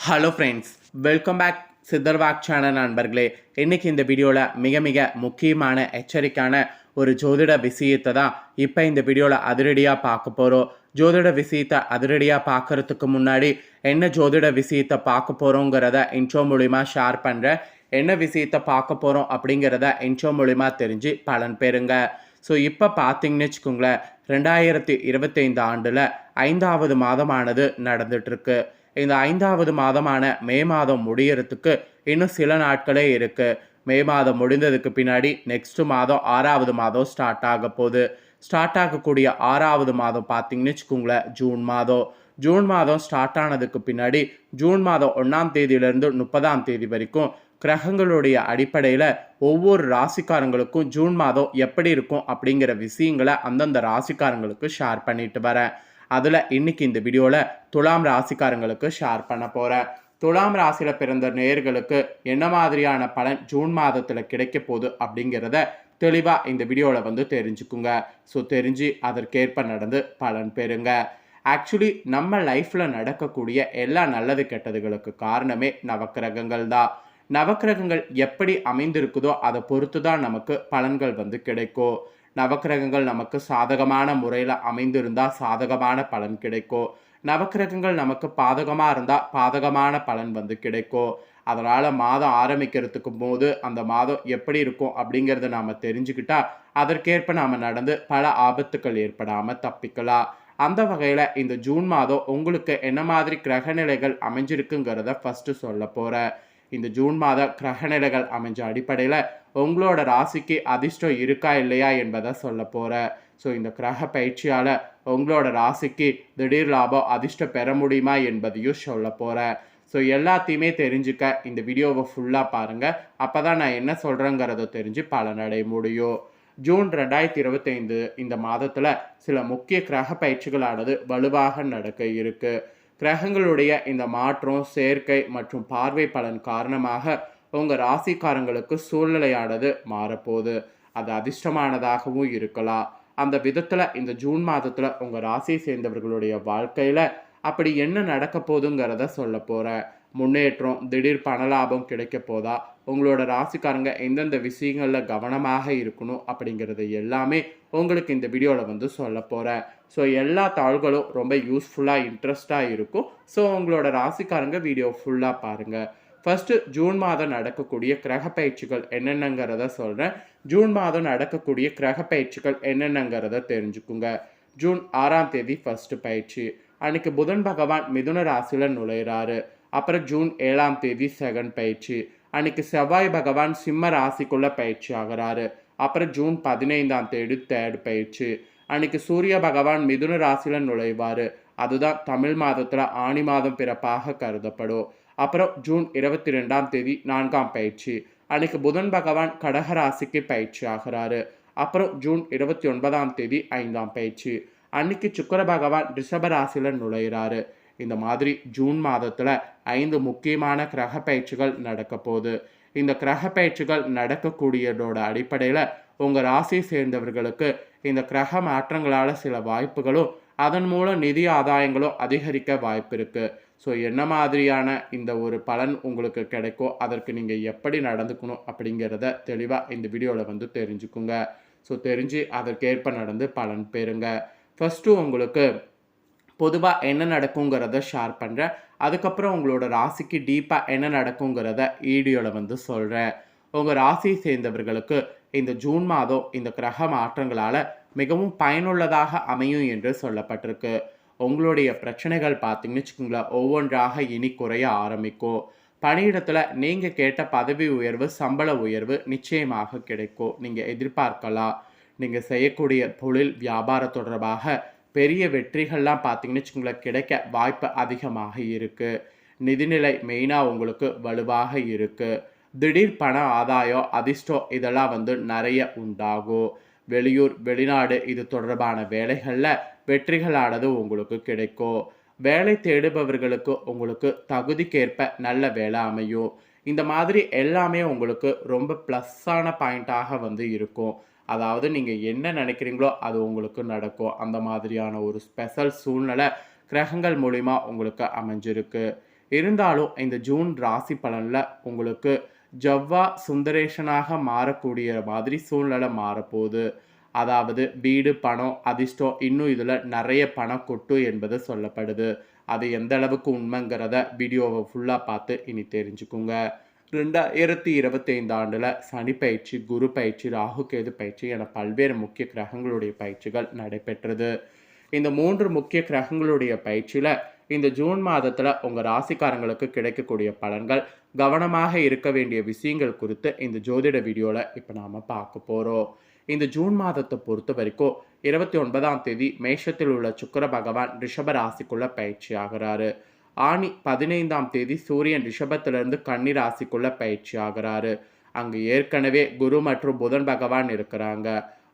Hello friends welcome back சித்தர்வாக் channel நண்பர்களே. இன்றைக்கி இந்த வீடியோவில் மிக மிக முக்கியமான எச்சரிக்கையான ஒரு ஜோதிட விஷயத்தை தான் இப்போ இந்த வீடியோவில் அதிரடியாக பார்க்க போகிறோம் ஜோதிட விஷயத்தை அதிரடியாக பார்க்கறதுக்கு முன்னாடி என்ன ஜோதிட விஷயத்தை பார்க்க போகிறோங்கிறத இன்ட்ரோ மூலிமா ஷேர் பண்ணுறேன் என்ன விஷயத்தை பார்க்க போகிறோம் அப்படிங்கிறத இன்ட்ரோ மூலிமா தெரிஞ்சு பலன் பெறுங்க. ஸோ இப்போ பார்த்தீங்கன்னு வச்சுக்கோங்களேன் ரெண்டாயிரத்தி இருபத்தைந்து ஆண்டில் ஐந்தாவது மாதமானது நடந்துட்டுருக்கு இந்த ஐந்தாவது மாதமான மே மாதம் முடியறதுக்கு இன்னும் சில நாட்களே இருக்கு. மே மாதம் முடிந்ததுக்கு பின்னாடி நெக்ஸ்ட் மாதம் ஆறாவது மாதம் ஸ்டார்ட் ஆக போகுது. ஸ்டார்ட் ஆகக்கூடிய ஆறாவது மாதம் பார்த்தீங்கன்னு வச்சுக்கோங்களேன் ஜூன் மாதம். ஜூன் மாதம் ஸ்டார்ட் ஆனதுக்கு பின்னாடி ஜூன் மாதம் ஒன்றாம் தேதியிலிருந்து முப்பதாம் தேதி வரைக்கும் கிரகங்களுடைய அடிப்படையில் ஒவ்வொரு ராசிக்காரங்களுக்கும் ஜூன் மாதம் எப்படி இருக்கும் அப்படிங்கிற விஷயங்களை அந்தந்த ராசிக்காரங்களுக்கு ஷேர் பண்ணிட்டு வரேன். அதில் இன்னைக்கு இந்த வீடியோவில் துலாம் ராசிக்காரங்களுக்கு ஷேர் பண்ண போகிறேன் துலாம் ராசியில் பிறந்த நேயர்களுக்கு என்ன மாதிரியான பலன் ஜூன் மாதத்தில் கிடைக்க போகுது அப்படிங்கிறத தெளிவாக இந்த வீடியோவில் வந்து தெரிஞ்சுக்குங்க. ஸோ தெரிஞ்சு அதற்கேற்ப நடந்து பலன் பெறுங்க. ஆக்சுவலி நம்ம லைஃப்பில் நடக்கக்கூடிய எல்லா நல்லது கெட்டதுகளுக்கு காரணமே நவக்கிரகங்கள் தான். நவக்கிரகங்கள் எப்படி அமைந்திருக்குதோ அதை பொறுத்து தான் நமக்கு பலன்கள் வந்து கிடைக்கும். நவக்கிரகங்கள் நமக்கு சாதகமான முறையில் அமைந்திருந்தால் சாதகமான பலன் கிடைக்கும். நவக்கிரகங்கள் நமக்கு பாதகமாக இருந்தால் பாதகமான பலன் வந்து கிடைக்கும். அதனால் மாதம் ஆரம்பிக்கிறதுக்கு போது அந்த மாதம் எப்படி இருக்கும் அப்படிங்கிறத நாம் தெரிஞ்சுக்கிட்டால் அதற்கேற்ப நாம் நடந்து பல ஆபத்துக்கள் ஏற்படாமல் தப்பிக்கலாம். அந்த வகையில் இந்த ஜூன் மாதம் உங்களுக்கு என்ன மாதிரி கிரகநிலைகள் அமைஞ்சிருக்குங்கிறத ஃபஸ்ட்டு சொல்ல போகிறேன் இந்த ஜூன் மாத கிரகநிலைகள் அமைஞ்ச அடிப்படையில் உங்களோட ராசிக்கு அதிர்ஷ்டம் இருக்கா இல்லையா என்பதை சொல்ல போகிறேன் ஸோ இந்த கிரக பயிற்சியால் உங்களோட ராசிக்கு திடீர் லாபம் அதிர்ஷ்டம் பெற முடியுமா என்பதையும் சொல்ல போகிறேன் ஸோ எல்லாத்தையுமே தெரிஞ்சுக்க இந்த வீடியோவை ஃபுல்லாக பாருங்கள் அப்போ தான் நான் என்ன சொல்கிறேங்கிறத தெரிஞ்சு பலனடைய முடியும். ஜூன் ரெண்டாயிரத்தி இருபத்தைந்து இந்த மாதத்தில் சில முக்கிய கிரக பயிற்சிகளானது வலுவாக நடக்க இருக்குது கிரகங்களுடைய இந்த மாற்றம் சேர்க்கை மற்றும் பார்வை பலன் காரணமாக உங்கள் ராசிக்காரங்களுக்கு சூழ்நிலையானது மாறப்போகுது. அது அதிர்ஷ்டமானதாகவும் இருக்கலாம். அந்த விதத்தில் இந்த ஜூன் மாதத்தில் உங்கள் ராசியை சேர்ந்தவர்களுடைய வாழ்க்கையில் அப்படி என்ன நடக்க போகுதுங்கிறத சொல்ல போகிறேன் முன்னேற்றம் திடீர் பண லாபம் கிடைக்க போதா? உங்களோட ராசிக்காரங்க எந்தெந்த விஷயங்களில் கவனமாக இருக்கணும் அப்படிங்கிறது எல்லாமே உங்களுக்கு இந்த வீடியோவில் வந்து சொல்ல போகிறேன் ஸோ எல்லா தாள்களும் ரொம்ப யூஸ்ஃபுல்லாக இன்ட்ரெஸ்டாக இருக்கும். ஸோ உங்களோட ராசிக்காரங்க வீடியோ ஃபுல்லாக பாருங்கள் ஃபஸ்ட்டு ஜூன் மாதம் நடக்கக்கூடிய கிரக பயிற்சிகள் என்னென்னங்கிறத சொல்கிறேன் ஜூன் மாதம் நடக்கக்கூடிய கிரக பயிற்சிகள் என்னென்னங்கிறத தெரிஞ்சுக்குங்க. ஜூன் ஆறாம் தேதி ஃபஸ்ட்டு பயிற்சி. அன்னைக்கு புதன் பகவான் மிதுன ராசியில் நுழையிறாரு. அப்புறம் ஜூன் ஏழாம் தேதி செகண்ட் பயிற்சி. அன்னைக்கு செவ்வாய் பகவான் சிம்ம ராசிக்குள்ளே பயிற்சி ஆகிறாரு. அப்புறம் ஜூன் பதினைந்தாம் தேதி தேர்ட் பயிற்சி. அன்னைக்கு சூரிய பகவான் மிதுன ராசியில் நுழைவார். அதுதான் தமிழ் மாதத்தில் ஆணி மாதம் பிறப்பாக கருதப்படும். அப்புறம் ஜூன் இருபத்தி ரெண்டாம் தேதி நான்காம் பயிற்சி. அன்னைக்கு புதன் பகவான் கடக ராசிக்கு பயிற்சி ஆகிறாரு. அப்புறம் ஜூன் இருபத்தி ஒன்பதாம் தேதி ஐந்தாம் பயிற்சி. அன்னைக்கு சுக்கர பகவான் ரிஷப ராசியில் நுழையிறாரு. இந்த மாதிரி ஜூன் மாதத்தில் ஐந்து முக்கியமான கிரக பயிற்சிகள் நடக்க போகுது. இந்த கிரக பயிற்சிகள் நடக்கக்கூடியதோட அடிப்படையில் உங்கள் ராசியை சேர்ந்தவர்களுக்கு இந்த கிரக மாற்றங்களால் சில வாய்ப்புகளும் அதன் மூலம் நிதி ஆதாயங்களும் அதிகரிக்க வாய்ப்பு இருக்குது ஸோ என்ன மாதிரியான இந்த ஒரு பலன் உங்களுக்கு கிடைக்கும் அதற்கு நீங்கள் எப்படி நடந்துக்கணும் அப்படிங்கிறத தெளிவாக இந்த வீடியோவில் வந்து தெரிஞ்சுக்குங்க. ஸோ தெரிஞ்சு அதற்கேற்ப நடந்து பலன் பெறுங்க. ஃபஸ்ட்டு உங்களுக்கு பொதுவாக என்ன நடக்குங்கிறத ஷேர் பண்ணுறேன் அதுக்கப்புறம் உங்களோட ராசிக்கு டீப்பாக என்ன நடக்குங்கிறத வீடியோவில் வந்து சொல்கிறேன் உங்கள் ராசியை சேர்ந்தவர்களுக்கு இந்த ஜூன் மாதம் இந்த கிரக மாற்றங்களால் மிகவும் பயனுள்ளதாக அமையும் என்று சொல்லப்பட்டிருக்கு. உங்களுடைய பிரச்சனைகள் பார்த்தீங்கன்னு வச்சுக்கோங்களேன் ஒவ்வொன்றாக இனி குறைய ஆரம்பிக்கும். பணியிடத்தில் நீங்கள் கேட்ட பதவி உயர்வு சம்பள உயர்வு நிச்சயமாக கிடைக்கும். நீங்கள் எதிர்பார்க்கலாம். நீங்கள் செய்யக்கூடிய தொழில் வியாபாரம் தொடர்பாக பெரிய வெற்றிகள்லாம் பார்த்தீங்கன்னு வச்சுக்கோங்களேன் கிடைக்க வாய்ப்பு அதிகமாக இருக்குது நிதிநிலை மெயினாக உங்களுக்கு வலுவாக இருக்குது திடீர் பண ஆதாயம் அதிர்ஷ்டம் இதெல்லாம் வந்து நிறைய உண்டாகும். வெளியூர் வெளிநாடு இது தொடர்பான வேலைகளில் வெற்றிகளானது உங்களுக்கு கிடைக்கும். வேலை தேடுபவர்களுக்கு உங்களுக்கு தகுதிக்கேற்ப நல்ல வேலை அமையும். இந்த மாதிரி எல்லாமே உங்களுக்கு ரொம்ப ப்ளஸ்ஸான பாயிண்ட்டாக வந்து இருக்கும். அதாவது நீங்கள் என்ன நினைக்கிறீங்களோ அது உங்களுக்கு நடக்கும். அந்த மாதிரியான ஒரு ஸ்பெஷல் சூழ்நிலை கிரகங்கள் மூலிமா உங்களுக்கு அமைஞ்சிருக்கு. இருந்தாலும் இந்த ஜூன் ராசி பலனில் உங்களுக்கு ஜவ்வா சுந்தரேஷனாக மாறக்கூடிய மாதிரி சூழ்நிலை மாறப்போகுது. அதாவது வீடு பணம் அதிர்ஷ்டம் இன்னும் இதில் நிறைய பணம் கொட்டு என்பது சொல்லப்படுது. அது எந்த அளவுக்கு உண்மைங்கிறத வீடியோவை ஃபுல்லாக பார்த்து இனி தெரிஞ்சுக்குங்க. ரெண்டாயிரத்தி இருபத்தைந்து ஆண்டில் சனி பயிற்சி குரு பயிற்சி ராகு கேது பயிற்சி என பல்வேறு முக்கிய கிரகங்களுடைய பயிற்சிகள் நடைபெற்றது. இந்த மூன்று முக்கிய கிரகங்களுடைய பயிற்சியில் இந்த ஜூன் மாதத்தில் உங்கள் ராசிக்காரங்களுக்கு கிடைக்கக்கூடிய பலன்கள் கவனமாக இருக்க வேண்டிய விஷயங்கள் குறித்து இந்த ஜோதிட வீடியோவில் இப்போ நாம் பார்க்க போகிறோம் இந்த ஜூன் மாதத்தை பொறுத்த வரைக்கும் இருபத்தி ஒன்பதாம் தேதி மேஷத்தில் உள்ள சுக்கர பகவான் ரிஷப ராசிக்குள்ள பயிற்சி ஆகிறாரு. ஆணி பதினைந்தாம் தேதி சூரியன் ரிஷபத்திலிருந்து கன்னி ராசிக்குள்ள பயிற்சி ஆகிறாரு. அங்கு ஏற்கனவே குரு மற்றும் புதன் பகவான் இருக்கிறாங்க.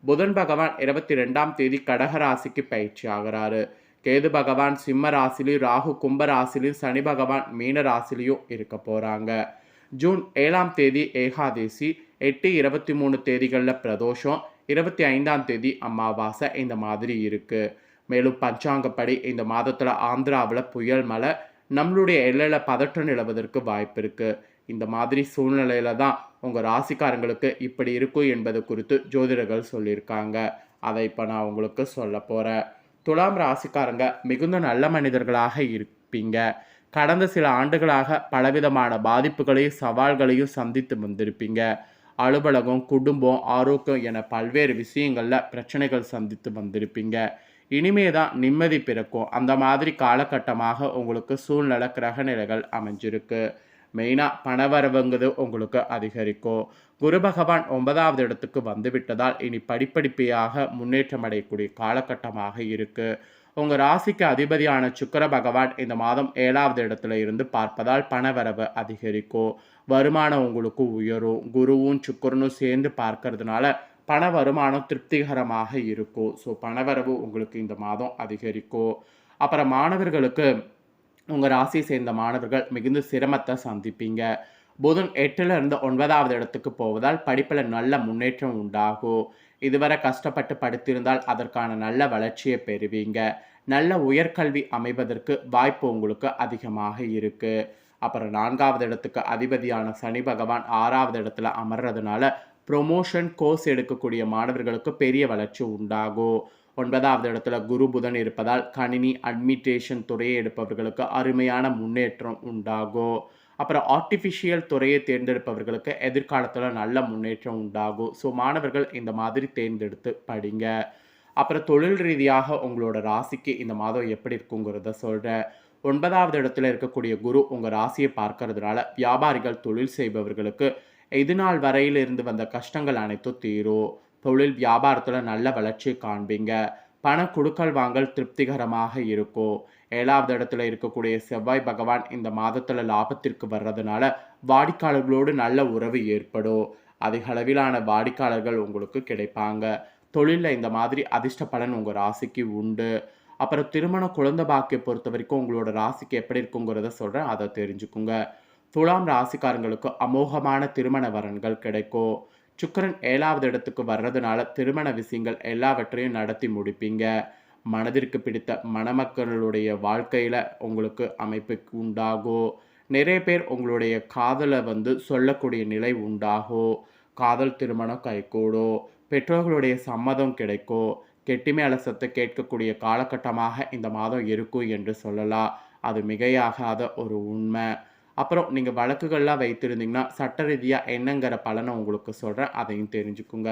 புதன் பகவான் இருபத்தி ரெண்டாம் தேதி கடக ராசிக்கு பயிற்சி ஆகிறாரு. கேது பகவான் சிம்ம ராசிலையும் ராகு கும்ப ராசிலையும் சனி பகவான் மீன ராசிலையும் இருக்க போகிறாங்க ஜூன் ஏழாம் தேதி ஏகாதேசி எட்டு இருபத்தி மூணு தேதிகளில் பிரதோஷம் இருபத்தி ஐந்தாம் தேதி அமாவாசை இந்த மாதிரி இருக்குது மேலும் பஞ்சாங்கப்படி இந்த மாதத்தில் ஆந்திராவில் புயல் மழை நம்மளுடைய எல்லையில் பதற்றம் நிலவதற்கு வாய்ப்பு இருக்குது இந்த மாதிரி சூழ்நிலையில தான் உங்கள் ராசிக்காரங்களுக்கு இப்படி இருக்கும் என்பது குறித்து ஜோதிடர்கள் சொல்லியிருக்காங்க. அதை இப்போ நான் உங்களுக்கு சொல்ல போகிறேன் துலாம் ராசிக்காரங்க மிகுந்த நல்ல மனிதர்களாக இருப்பீங்க. கடந்த சில ஆண்டுகளாக பலவிதமான பாதிப்புகளையும் சவால்களையும் சந்தித்து வந்திருப்பீங்க. அலுவலகம் குடும்பம் ஆரோக்கியம் என பல்வேறு விஷயங்களில் பிரச்சனைகள் சந்தித்து வந்திருப்பீங்க. இனிமே தான் நிம்மதி பிறக்கும். அந்த மாதிரி காலகட்டமாக உங்களுக்கு சூழ்நிலை கிரகநிலைகள் அமைஞ்சிருக்கு. மெயினாக பணவரவுங்கிறது உங்களுக்கு அதிகரிக்கும். குரு பகவான் ஒன்பதாவது இடத்துக்கு வந்துவிட்டதால் இனி படிப்படிப்பையாக முன்னேற்றம் அடையக்கூடிய காலகட்டமாக இருக்குது உங்கள் ராசிக்கு அதிபதியான சுக்கர பகவான் இந்த மாதம் ஏழாவது இடத்துல இருந்து பார்ப்பதால் பணவரவு அதிகரிக்கும். வருமானம் உங்களுக்கு உயரும். குருவும் சுக்கரனும் சேர்ந்து பார்க்கறதுனால பண வருமானம் திருப்திகரமாக இருக்கும். ஸோ பணவரவு உங்களுக்கு இந்த மாதம் அதிகரிக்கும். அப்புறம் மாணவர்களுக்கு உங்கள் ராசியை சேர்ந்த மாணவர்கள் மிகுந்த சிரமத்தை சந்திப்பீங்க. புதன் எட்டுல இருந்து ஒன்பதாவது இடத்துக்கு போவதால் படிப்பில் நல்ல முன்னேற்றம் உண்டாகும். இதுவரை கஷ்டப்பட்டு படித்திருந்தால் அதற்கான நல்ல வளர்ச்சியை பெறுவீங்க. நல்ல உயர்கல்வி அமைவதற்கு வாய்ப்பு உங்களுக்கு அதிகமாக இருக்கு. அப்புறம் நான்காவது இடத்துக்கு அதிபதியான சனி பகவான் ஆறாவது இடத்துல அமர்றதுனால ப்ரொமோஷன் கோர்ஸ் எடுக்கக்கூடிய மாணவர்களுக்கு பெரிய வளர்ச்சி உண்டாகும். ஒன்பதாவது இடத்துல குரு புதன் இருப்பதால் கணினி அட்மினிஸ்ட்ரேஷன் துறையை எடுப்பவர்களுக்கு அருமையான முன்னேற்றம் உண்டாகும். அப்புறம் ஆர்டிஃபிஷியல் துறையை தேர்ந்தெடுப்பவர்களுக்கு எதிர்காலத்தில் நல்ல முன்னேற்றம் உண்டாகும். ஸோ மாணவர்கள் இந்த மாதிரி தேர்ந்தெடுத்து படிங்க. அப்புறம் தொழில் ரீதியாக உங்களோட ராசிக்கு இந்த மாதம் எப்படி இருக்குங்கிறத சொல்கிறேன் ஒன்பதாவது இடத்துல இருக்கக்கூடிய குரு உங்கள் ராசியை பார்க்கறதுனால வியாபாரிகள் தொழில் செய்பவர்களுக்கு இது நாள் வரையிலிருந்து வந்த கஷ்டங்கள் அனைத்தும் தீரும். தொழில் வியாபாரத்தில் நல்ல வளர்ச்சி காண்பீங்க. பண கொடுக்கல் வாங்கல் திருப்திகரமாக இருக்கும் ஏழாவது இடத்துல இருக்கக்கூடிய செவ்வாய் பகவான் இந்த மாதத்தில் லாபத்திற்கு வர்றதுனால வாடிக்கையாளர்களோடு நல்ல உறவு ஏற்படும் அதிக அளவிலான வாடிக்கையாளர்கள் உங்களுக்கு கிடைப்பாங்க. தொழிலில் இந்த மாதிரி அதிர்ஷ்ட பலன் உங்கள் ராசிக்கு உண்டு. அப்புறம் திருமண குழந்தை பாக்கிய பொறுத்த வரைக்கும் உங்களோட ராசிக்கு எப்படி இருக்குங்கிறத சொல்கிறேன் அதை தெரிஞ்சுக்குங்க. துலாம் ராசிக்காரங்களுக்கு அமோகமான திருமண வரன்கள் கிடைக்கும் சுக்கரன் ஏழாவது இடத்துக்கு வர்றதுனால திருமண விஷயங்கள் எல்லாவற்றையும் நடத்தி முடிப்பீங்க. மனதிற்கு பிடித்த மணமக்களுடைய வாழ்க்கையில் உங்களுக்கு அமைப்பு உண்டாகும் நிறைய பேர் உங்களுடைய காதலை வந்து சொல்லக்கூடிய நிலை உண்டாகும் காதல் திருமணம் கைகூடும் பெற்றோர்களுடைய சம்மதம் கிடைக்கும் கெட்டிமை அலசத்தை கேட்கக்கூடிய காலகட்டமாக இந்த மாதம் இருக்கும் என்று சொல்லலாம். அது மிகையாகாத ஒரு உண்மை. அப்புறம் நீங்கள் வழக்குகள்லாம் வைத்திருந்தீங்கன்னா சட்ட ரீதியாக என்னங்கிற பலனை உங்களுக்கு சொல்கிறேன் அதையும் தெரிஞ்சுக்குங்க.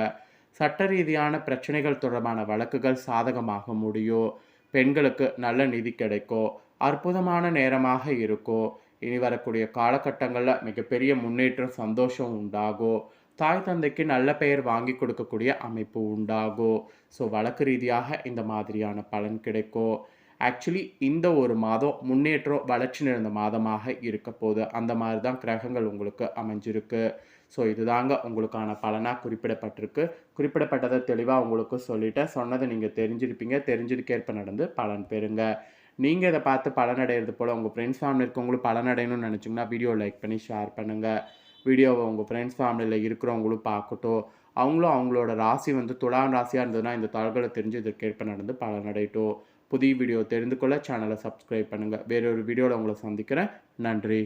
சட்ட ரீதியான பிரச்சனைகள் தொடர்பான வழக்குகள் சாதகமாக முடியும் பெண்களுக்கு நல்ல நிதி கிடைக்கும் அற்புதமான நேரமாக இருக்கும் இனி வரக்கூடிய காலகட்டங்களில் மிகப்பெரிய முன்னேற்றம் சந்தோஷம் உண்டாகும் தாய் தந்தைக்கு நல்ல பெயர் வாங்கி கொடுக்கக்கூடிய அமைப்பு உண்டாகும் ஸோ வழக்கு ரீதியாக இந்த மாதிரியான பலன் கிடைக்கும் ஆக்சுவலி இந்த ஒரு மாதம் முன்னேற்றம் வளர்ச்சி நிறைந்த மாதமாக இருக்க போது அந்த மாதிரி தான் கிரகங்கள் உங்களுக்கு அமைஞ்சிருக்கு. ஸோ இதுதாங்க உங்களுக்கான பலனாக குறிப்பிடப்பட்டிருக்கு. குறிப்பிடப்பட்டதை தெளிவாக உங்களுக்கு சொல்லிவிட்டேன் சொன்னதை நீங்கள் தெரிஞ்சிருப்பீங்க. தெரிஞ்சதுக்கேற்ப நடந்து பலன் பெறுங்க. நீங்கள் இதை பார்த்து பலனடைகிறது போல் உங்கள் ஃப்ரெண்ட்ஸ் ஃபேமிலி இருக்கவங்களும் பலனடையணும்னு நினச்சிங்கன்னா வீடியோ லைக் பண்ணி ஷேர் பண்ணுங்கள் வீடியோவை உங்கள் ஃப்ரெண்ட்ஸ் ஃபேமிலியில் இருக்கிறவங்களும் பார்க்கட்டும். அவங்களும் அவங்களோட ராசி வந்து துலாம் ராசியாக இருந்ததுன்னா இந்த தாள்களை தெரிஞ்சு இதற்கேற்ப நடந்து பலனடையட்டும் புதிய வீடியோ தெரிந்து கொள்ள சேனலை சப்ஸ்கிரைப் பண்ணுங்கள் வேறொரு வீடியோவில் உங்களை சந்திக்கிறேன். நன்றி.